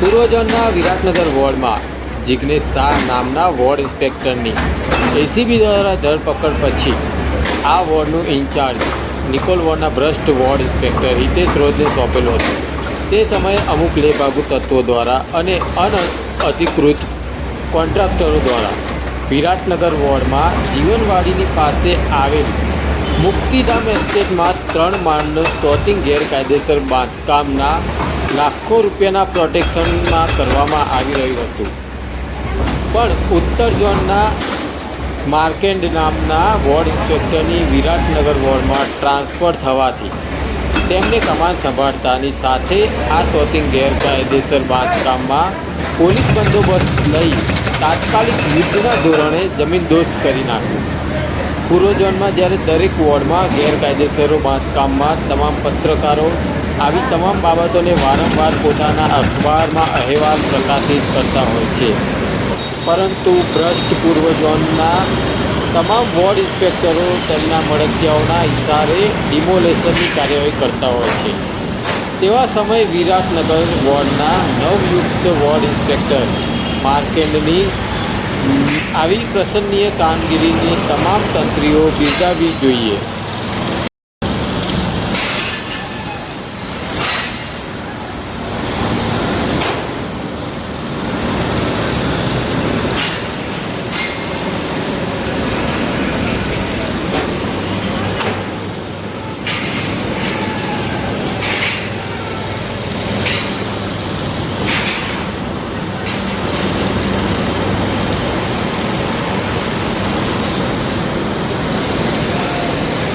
પૂર્વજોનના વિરાટનગર વોર્ડમાં જિગ્નેશ શાહ નામના ward ઇન્સ્પેક્ટરની ACB દ્વારા ધરપકડ પછી આ વોર્ડનું ઇન્ચાર્જ નિકોલ વોર્ડના ભ્રષ્ટ વોર્ડ ઇન્સ્પેક્ટર હિતેશ રોજને સોંપેલો હતો. તે સમયે અમુક લેભાગુ તત્વો દ્વારા અને અનઅધિકૃત કોન્ટ્રાક્ટરો દ્વારા વિરાટનગર વોર્ડમાં જીવનવાડીની પાસે આવેલી મુક્તિધામ એસ્ટેટમાં ત્રણ માળનું તોતિંગ ગેરકાયદેસર બાંધકામના લાખો રૂપિયાના પ્રોટેક્શનમાં કરવામાં આવી રહ્યું હતું. પણ ઉત્તર ઝોનના માર્કેન્ડ નામના વોર્ડ ઇન્સ્પેક્ટરની વિરાટનગર વોર્ડમાં ટ્રાન્સફર થવાથી તેમને કમાન સંભાળતાની સાથે આ તોતિંગ ગેરકાયદેસર બાંધકામમાં પોલીસ બંદોબસ્ત લઈ તાત્કાલિક યુદ્ધના ધોરણે જમીન દોસ્ત કરી નાખ્યું. પૂર્વ ઝોનમાં જ્યારે દરેક વોર્ડમાં ગેરકાયદેસરો બાંધકામમાં તમામ પત્રકારો આવી તમામ બાબતોને વારંવાર પોતાના અખબારમાં અહેવાલ પ્રકાશિત કરતા હોય છે. પરંતુ ભ્રષ્ટ પૂર્વ ઝોનના તમામ વોર્ડ ઇન્સ્પેક્ટરો તેમના મળતિયાઓના ઇશારે ડિમોલેશનની કાર્યવાહી કરતા હોય છે. તેવા સમયે વિરાટનગર વોર્ડના નવયુક્ત વોર્ડ ઇન્સ્પેક્ટર માર્કેન્ડની આવી પ્રસન્નીય કામગીરીની તમામ તંત્રીઓ બિરદાવવી જોઈએ.